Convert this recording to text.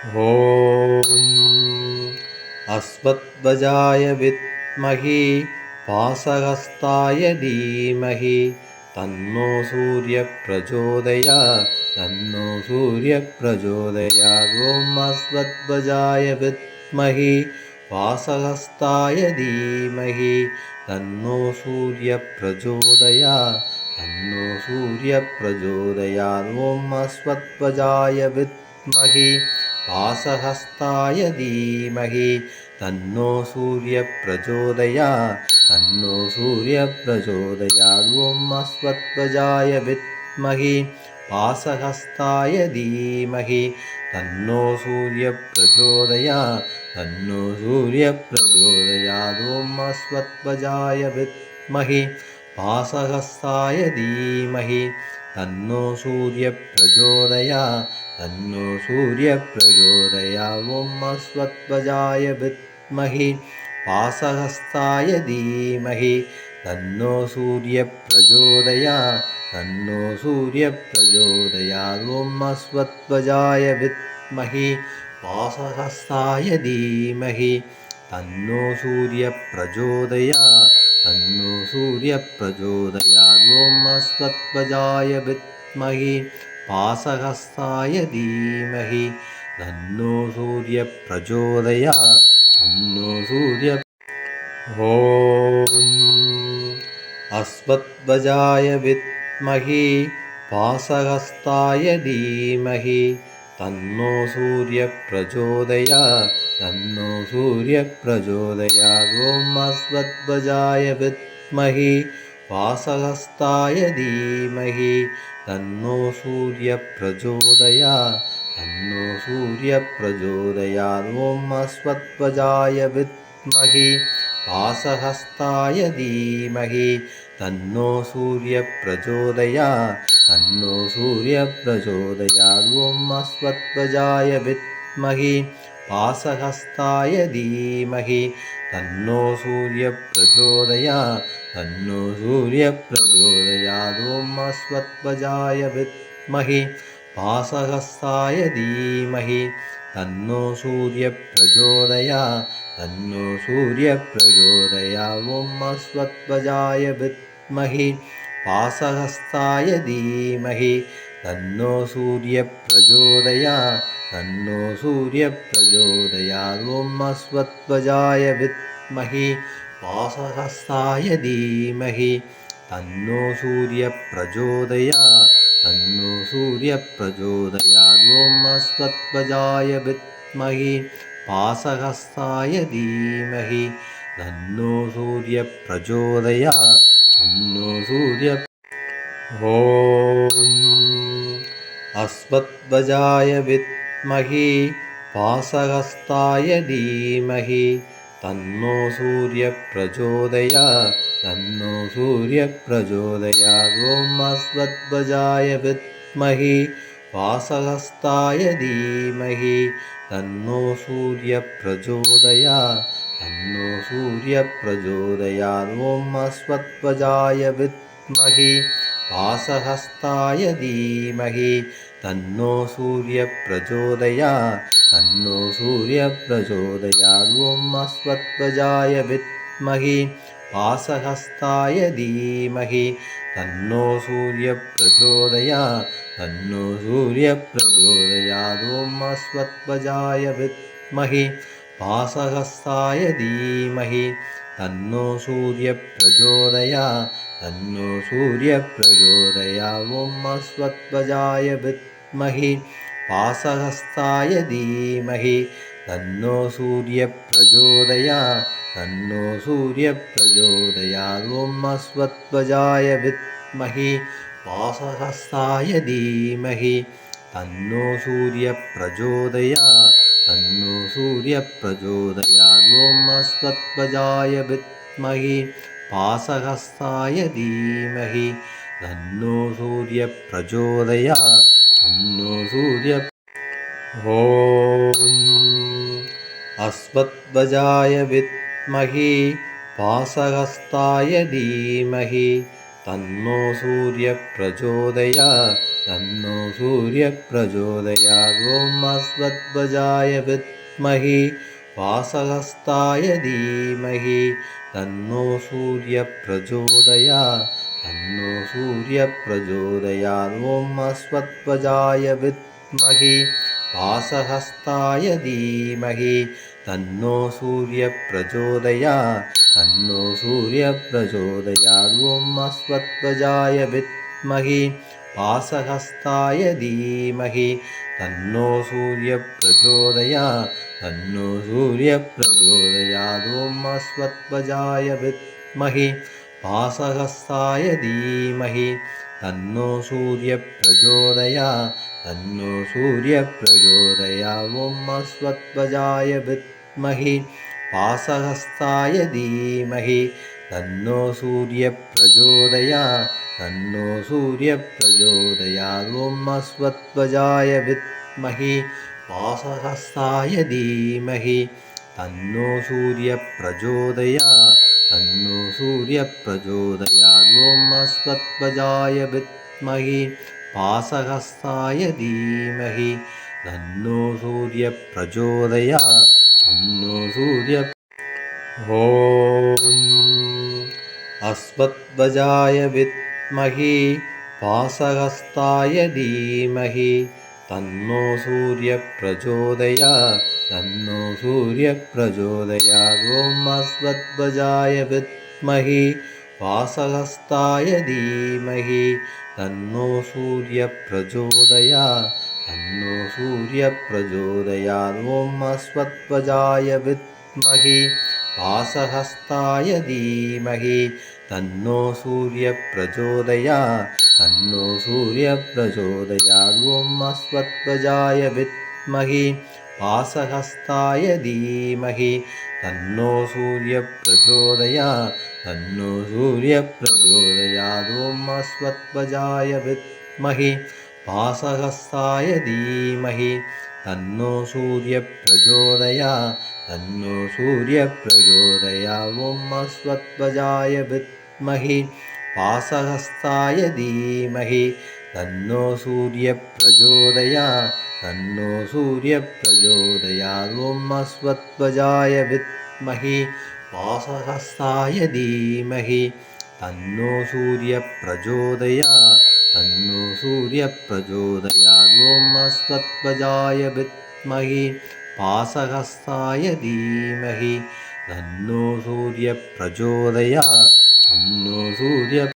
ॐ अस्मद्वजाय विद्महि पासहस्ताय धीमहि तन्नो सूर्यप्रचोदया तन्नो सूर्यप्रचोदयात्। ॐ अस्मद्वजाय विद्महि वासहस्ताय धीमहि तन्नो सूर्यप्रचोदया तन्नो सूर्यप्रचोदयात्। ॐ अस्मद्वजाय विद्महि वासहस्ताय धीमहि। तन्नो सूर्यप्रचोदया तन्नो सूर्यप्रचोदयात् ॐ अस्मद्वजाय विद्महि। वासहस्ताय धीमहि तन्नो सूर्यप्रचोदया तन्नो सूर्यप्रचोदयात् ॐ अस्मद्वजाय विद्महि। वासहस्ताय धीमहि तन्नो सूर्यप्रचोदया तन्नो सूर्यप्रचोदया ॐ अस्मद्वजाय विद्महि वासहस्ताय धीमहि तन्नो सूर्यप्रचोदया तन्नो सूर्यप्रचोदया ॐ अस्मद्वजाय विद्महि वासहस्ताय धीमहि तन्नो सूर्यप्रचोदया तन्नो सूर्यप्रचोदया ॐ अस्मद्वजाय विद्महि पासहस्ताय धीमहि। तन्नो सूर्यप्रचोदया तन्नो सूर्य ॐ अस्मद्वजाय विद्महि पासहस्ताय धीमहि। तन्नो सूर्यप्रचोदया तन्नो सूर्यप्रचोदया ॐ अस्मद्वजाय विद्महि वासहस्ताय धीमहि तन्नो सूर्यप्रचोदया तन्नो सूर्यप्रचोदयात् ॐ अस्मद्वजाय विद्महि वासहस्ताय धीमहि तन्नो सूर्यप्रचोदया तन्नो सूर्यप्रचोदयात् ॐ अस्मद्वजाय विद्महि वासहस्ताय धीमहि तन्नो सूर्यप्रचोदया तन्नो अस्मद्वजाय विद्महि। वासहस्ताय धीमहि तन्नो सूर्यप्रचोदया तन्नो सूर्यप्रचोदया ॐ अस्मद्वजाय विद्महि। वासहस्ताय धीमहि तन्नो सूर्यप्रचोदया तन्नो सूर्यप्रचोदया अस्मद्वजाय विद्महि वासहस्ताय धीमहि। तन्नो सूर्यप्रचोदया तन्नो सूर्यप्रचोदयात् ॐ अस्मद्वजाय विद्महि वासहस्ताय धीमहि। तन्नो सूर्यप्रचोदया तन्नो सूर्य ॐ अस्मद्वजाय विद्महि वासहस्ताय धीमहि। तन्नो सूर्यप्रचोदया तन्नो सूर्यप्रचोदयात् ॐ अस्मद्वजाय विद्महि। वासहस्ताय धीमहि तन्नो सूर्यप्रचोदया तन्नो सूर्यप्रचोदयात्। ॐ अस्मद्वजाय विद्महि वासहस्ताय धीमहि। तन्नो सूर्यप्रचोदया तन्नो सूर्यप्रचोदयात् ॐ अस्मद्वजाय विद्महि। वासहस्ताय धीमहि तन्नो सूर्यप्रचोदया तन्नो सूर्यप्रचोदयात् ॐ अस्मद्वजाय विद्महि वासहस्ताय धीमहि तन्नो सूर्यप्रचोदया तन्नो सूर्यप्रचोदया अस्मद्वजाय विद्महि वासहस्ताय धीमहि तन्नो सूर्यप्रचोदया तन्नो सूर्यप्रचोदयात् ॐ अस्मद्वजाय विद्महि वासहस्ताय धीमहि तन्नो सूर्यप्रचोदया तन्नो सूर्यप्रचोदयात् ॐ अस्मद्वजाय विद्महि वासहस्ताय धीमहि। तन्नो सूर्यप्रचोदया तन्नो सूर्य ॐ अस्मद्वजाय विद्महि वासहस्ताय धीमहि। तन्नो सूर्यप्रचोदया तन्नो सूर्यप्रचोदयात् ॐ अस्मद्वजाय विद्महे वासहस्ताय धीमहि तन्नो सूर्यप्रचोदयात् तन्नो सूर्यप्रचोदयात् ॐ अस्मद्वजाय विद्महे वासहस्ताय धीमहि तन्नो सूर्यप्रचोदयात् तन्नो सूर्यप्रचोदयात् ॐ अस्मद्वजाय विद्महे वासहस्ताय धीमहि। तन्नो सूर्यप्रचोदयात् तन्नो सूर्यप्रचोदयात् ॐ अस्मद्वजाय विद्महे। वासहस्ताय धीमहि तन्नो सूर्यप्रचोदयात् तन्नो सूर्यप्रचोदयात् ॐ अस्मद्वजाय विद्महे। वासहस्ताय धीमहि तन्नो सूर्यप्रचोदयात् तन्नो सूर्यप्रचोदयात् ॐ अस्मद्वजाय विद्महे वासहस्ताय धीमहि तन्नो सूर्यप्रचोदयात् तन्नो सूर्यप्रचोदयात् ॐ अस्मद्वजाय विद्महे वासहस्ताय धीमहि तन्नो सूर्यप्रचोदयात् तन्नो सूर्य ॐ अस्मद्वजाय विद्महे वासहस्ताय धीमहि। तन्नो सूर्यप्रचोदयात् तन्नो सूर्यप्रचोदयात् ॐ अस्मद्वजाय विद्महे वासहस्ताय धीमहि। तन्नो सूर्यप्रचोदयात् तन्नो सूर्यप्रचोदयात् ॐ अस्मद्वजाय विद्महे वासहस्ताय धीमहि तन्नो सूर्यप्रचोदयात् तन्नो सूर्यप्रचोदयात् ॐ अस्मद्वजाय विद्महे वासहस्ताय धीमहि तन्नो सूर्यप्रचोदयात् तन्नो सूर्यप्रचोदयात् ॐ अस्मद्वजाय विद्महे वासहस्ताय धीमहि तन्नो सूर्यप्रचोदयात् तन्नो सूर्यप्रचोदयात् ॐ अस्मद्वजाय विद्महे वासहस्ताय धीमहि। तन्नो सूर्यप्रचोदयात् तन्नो सूर्यप्रचोदयात् ॐ अस्मद्वजाय विद्महे। वासहस्ताय धीमहि तन्नो सूर्यप्रचोदयात् तन्नो सूर्यप्रचोदयात् ॐ अस्मद्वजाय विद्महे। वासहस्ताय धीमहि तन्नो सूर्यप्रचोदयात् तन्नो सूर्य